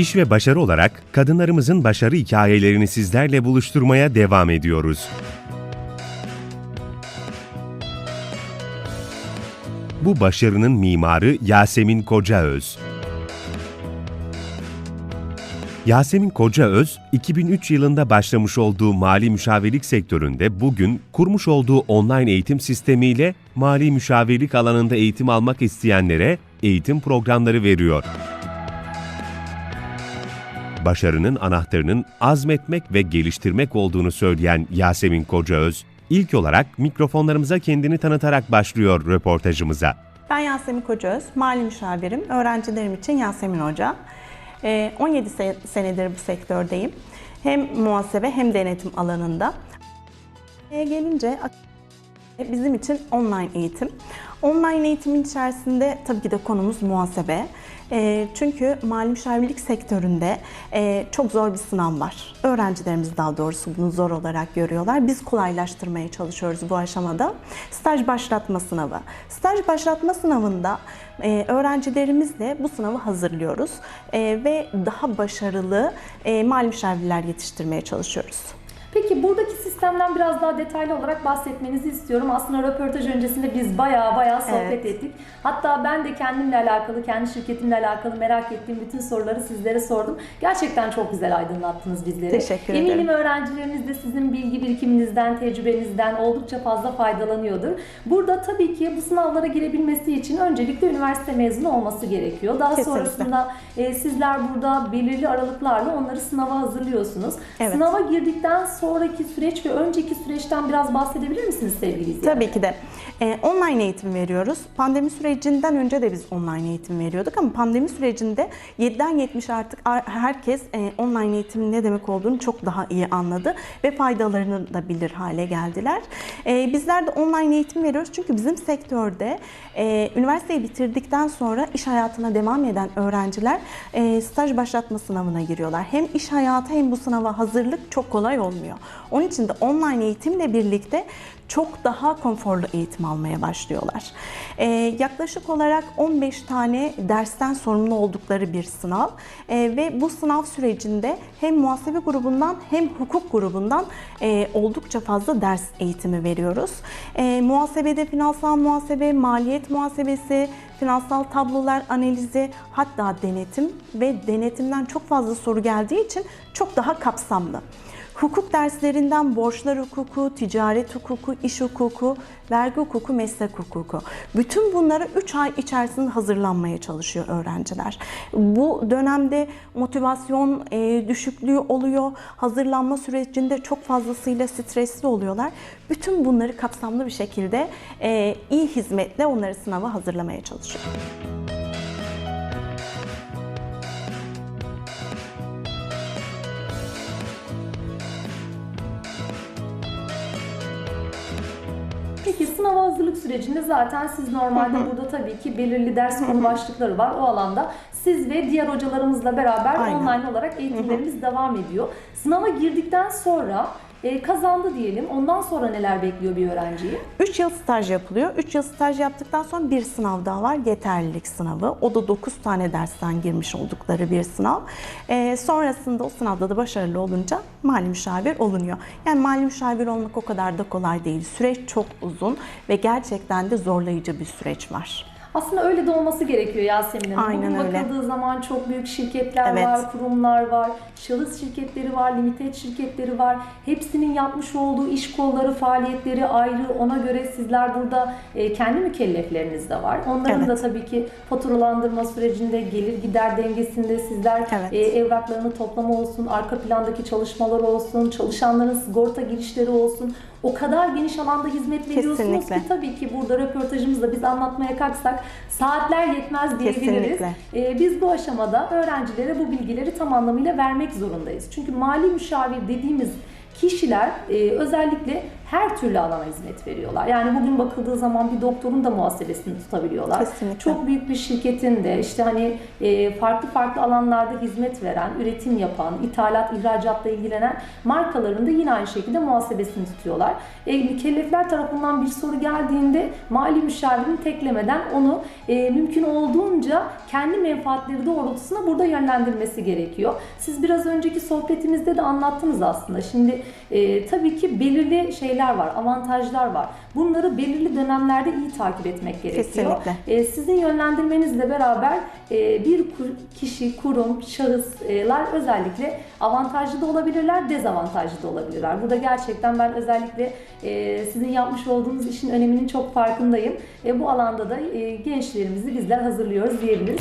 İş ve başarı olarak kadınlarımızın başarı hikayelerini sizlerle buluşturmaya devam ediyoruz. Bu başarının mimarı Yasemin Kocaöz. Yasemin Kocaöz, 2003 yılında başlamış olduğu mali müşavirlik sektöründe bugün kurmuş olduğu online eğitim sistemiyle mali müşavirlik alanında eğitim almak isteyenlere eğitim programları veriyor. Başarının anahtarının azmetmek ve geliştirmek olduğunu söyleyen Yasemin Kocaöz, ilk olarak mikrofonlarımıza kendini tanıtarak başlıyor röportajımıza. Ben Yasemin Kocaöz, mali müşavirim. Öğrencilerim için Yasemin Hoca. Ee, 17 se- senedir bu sektördeyim. Hem muhasebe hem denetim alanında. E gelince bizim için online eğitim. Online eğitimin içerisinde tabii ki de konumuz muhasebe. E, çünkü mali müşavirlik sektöründe e, çok zor bir sınav var. Öğrencilerimiz daha doğrusu bunu zor olarak görüyorlar. Biz kolaylaştırmaya çalışıyoruz bu aşamada. Staj başlatma sınavı. Staj başlatma sınavında e, öğrencilerimizle bu sınavı hazırlıyoruz E, ve daha başarılı e, mali müşavirler yetiştirmeye çalışıyoruz. Peki buradaki sistemden biraz daha detaylı olarak bahsetmenizi istiyorum. Aslında röportaj öncesinde biz bayağı bayağı sohbet Evet. ettik. Hatta ben de kendimle alakalı, kendi şirketimle alakalı merak ettiğim bütün soruları sizlere sordum. Gerçekten çok güzel aydınlattınız bizleri. Teşekkür Eminim ederim. öğrencileriniz de sizin bilgi birikiminizden, tecrübenizden oldukça fazla faydalanıyordur. Burada tabii ki bu sınavlara girebilmesi için öncelikle üniversite mezunu olması gerekiyor. Daha Kesinlikle. sonrasında e, sizler burada belirli aralıklarla onları sınava hazırlıyorsunuz. Evet. Sınava girdikten sonraki süreç ve önceki süreçten biraz bahsedebilir misiniz sevgili izleyenler? Tabii ki de. Ee, online eğitim veriyoruz. Pandemi sürecinden önce de biz online eğitim veriyorduk ama pandemi sürecinde 7'den 70 artık ar- herkes e, online eğitimin ne demek olduğunu çok daha iyi anladı ve faydalarını da bilir hale geldiler. Ee, bizler de online eğitim veriyoruz çünkü bizim sektörde e, üniversiteyi bitirdikten sonra iş hayatına devam eden öğrenciler e, staj başlatma sınavına giriyorlar. Hem iş hayatı hem bu sınava hazırlık çok kolay olmuyor. Onun için de online eğitimle birlikte çok daha konforlu eğitim almaya başlıyorlar. Ee, yaklaşık olarak 15 tane dersten sorumlu oldukları bir sınav Ee, ve bu sınav sürecinde hem muhasebe grubundan hem hukuk grubundan e, oldukça fazla ders eğitimi veriyoruz. Ee, muhasebede finansal muhasebe, maliyet muhasebesi, finansal tablolar analizi hatta denetim ve denetimden çok fazla soru geldiği için çok daha kapsamlı. Hukuk derslerinden borçlar hukuku, ticaret hukuku, iş hukuku, vergi hukuku, meslek hukuku. Bütün bunları 3 ay içerisinde hazırlanmaya çalışıyor öğrenciler. Bu dönemde motivasyon e, düşüklüğü oluyor. Hazırlanma sürecinde çok fazlasıyla stresli oluyorlar. Bütün bunları kapsamlı bir şekilde e, iyi hizmetle onları sınava hazırlamaya çalışıyor. Peki sınava hazırlık sürecinde zaten siz normalde burada tabii ki belirli ders konu başlıkları var o alanda. Siz ve diğer hocalarımızla beraber Aynen. online olarak eğitimlerimiz devam ediyor. Sınava girdikten sonra e, kazandı diyelim. Ondan sonra neler bekliyor bir öğrenciyi? 3 yıl staj yapılıyor. 3 yıl staj yaptıktan sonra bir sınav daha var. Yeterlilik sınavı. O da 9 tane dersten girmiş oldukları bir sınav. Ee, sonrasında o sınavda da başarılı olunca mali müşavir olunuyor. Yani mali müşavir olmak o kadar da kolay değil. Süreç çok uzun ve gerçekten de zorlayıcı bir süreç var. Aslında öyle de olması gerekiyor Yasemin Hanım. Aynen Bugün öyle. bakıldığı zaman çok büyük şirketler Evet. var, kurumlar var, şahıs şirketleri var, limited şirketleri var. Hepsinin yapmış olduğu iş kolları, faaliyetleri ayrı. Ona göre sizler burada e, kendi mükellefleriniz de var. Onların Evet. da tabii ki faturalandırma sürecinde, gelir gider dengesinde sizler Evet. e, evraklarını toplama olsun, arka plandaki çalışmalar olsun, çalışanların sigorta girişleri olsun. O kadar geniş alanda hizmet veriyorsunuz Kesinlikle. ki tabii ki burada röportajımızda biz anlatmaya kalksak saatler yetmez diyebiliriz. Ee, biz bu aşamada öğrencilere bu bilgileri tam anlamıyla vermek zorundayız. Çünkü mali müşavir dediğimiz kişiler e, özellikle her türlü alana hizmet veriyorlar. Yani bugün bakıldığı zaman bir doktorun da muhasebesini tutabiliyorlar. Kesinlikle. Çok büyük bir şirketin de işte hani e, farklı farklı alanlarda hizmet veren, üretim yapan, ithalat, ihracatla ilgilenen markaların da yine aynı şekilde muhasebesini tutuyorlar. E, mükellefler tarafından bir soru geldiğinde mali müşavirin teklemeden onu e, mümkün olduğunca kendi menfaatleri doğrultusunda burada yönlendirmesi gerekiyor. Siz biraz önceki sohbetimizde de anlattınız aslında. Şimdi e, tabii ki belirli şeyler var, avantajlar var. Bunları belirli dönemlerde iyi takip etmek gerekiyor. Kesinlikle. E, sizin yönlendirmenizle beraber e, bir kişi, kurum, şahıslar özellikle avantajlı da olabilirler, dezavantajlı da olabilirler. Burada gerçekten ben özellikle e, sizin yapmış olduğunuz işin öneminin çok farkındayım. E, bu alanda da e, gençlerimizi bizler hazırlıyoruz diyebiliriz.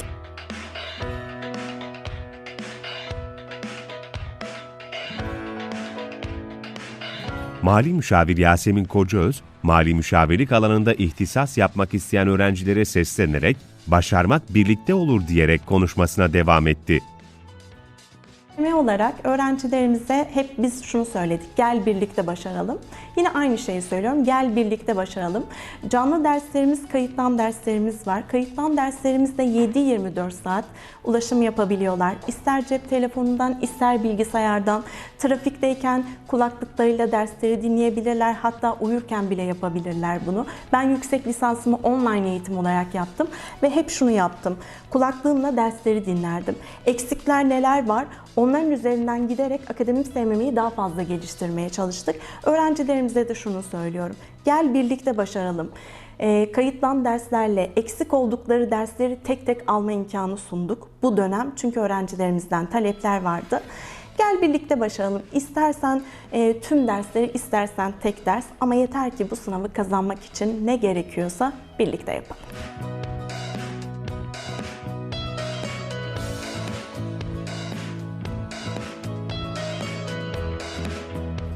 Mali müşavir Yasemin Kocaöz, mali müşavirlik alanında ihtisas yapmak isteyen öğrencilere seslenerek başarmak birlikte olur diyerek konuşmasına devam etti. Ve olarak öğrencilerimize hep biz şunu söyledik. Gel birlikte başaralım. Yine aynı şeyi söylüyorum. Gel birlikte başaralım. Canlı derslerimiz, kayıttan derslerimiz var. Kayıttan derslerimizde 7-24 saat ulaşım yapabiliyorlar. İster cep telefonundan, ister bilgisayardan. Trafikteyken kulaklıklarıyla dersleri dinleyebilirler. Hatta uyurken bile yapabilirler bunu. Ben yüksek lisansımı online eğitim olarak yaptım ve hep şunu yaptım. Kulaklığımla dersleri dinlerdim. Eksikler neler var? Onların üzerinden giderek akademik sevmemeyi daha fazla geliştirmeye çalıştık. Öğrencilerimize de şunu söylüyorum. Gel birlikte başaralım. E, kayıtlan derslerle eksik oldukları dersleri tek tek alma imkanı sunduk bu dönem. Çünkü öğrencilerimizden talepler vardı. Gel birlikte başaralım. İstersen e, tüm dersleri, istersen tek ders ama yeter ki bu sınavı kazanmak için ne gerekiyorsa birlikte yapalım.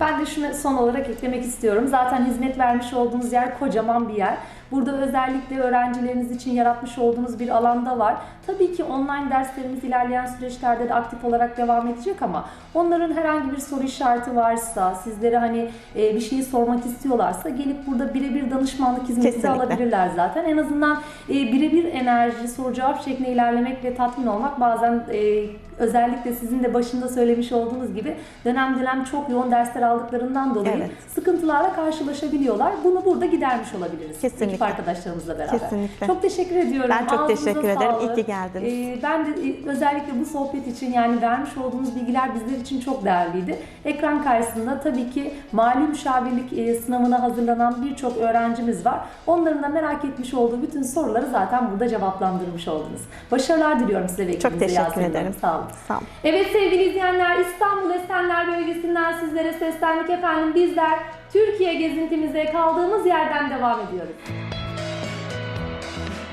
Ben de şunu son olarak eklemek istiyorum. Zaten hizmet vermiş olduğunuz yer kocaman bir yer. Burada özellikle öğrencileriniz için yaratmış olduğunuz bir alanda var. Tabii ki online derslerimiz ilerleyen süreçlerde de aktif olarak devam edecek ama onların herhangi bir soru işareti varsa, sizlere hani e, bir şeyi sormak istiyorlarsa gelip burada birebir danışmanlık hizmeti de Kesinlikle. alabilirler zaten. En azından e, birebir enerji, soru cevap şeklinde ilerlemekle tatmin olmak bazen e, özellikle sizin de başında söylemiş olduğunuz gibi dönem dönem çok yoğun dersler aldıklarından dolayı Evet. sıkıntılarla karşılaşabiliyorlar. Bunu burada gidermiş olabiliriz. Kesinlikle. Arkadaşlarımızla beraber. Kesinlikle. Çok teşekkür ediyorum. Ben çok Ağzınıza teşekkür ederim. sağlık. İyi ki geldiniz. Ee, ben de e, özellikle bu sohbet için yani vermiş olduğunuz bilgiler bizler için çok değerliydi. Ekran karşısında tabii ki mali müşavirlik e, sınavına hazırlanan birçok öğrencimiz var. Onların da merak etmiş olduğu bütün soruları zaten burada cevaplandırmış oldunuz. Başarılar diliyorum size ve Çok teşekkür Yasemin ederim. Sağ olun. Sağ olun. Evet sevgili izleyenler İstanbul Esenler Bölgesi'nden sizlere seslendik efendim. Bizler Türkiye gezintimize kaldığımız yerden devam ediyoruz. うん。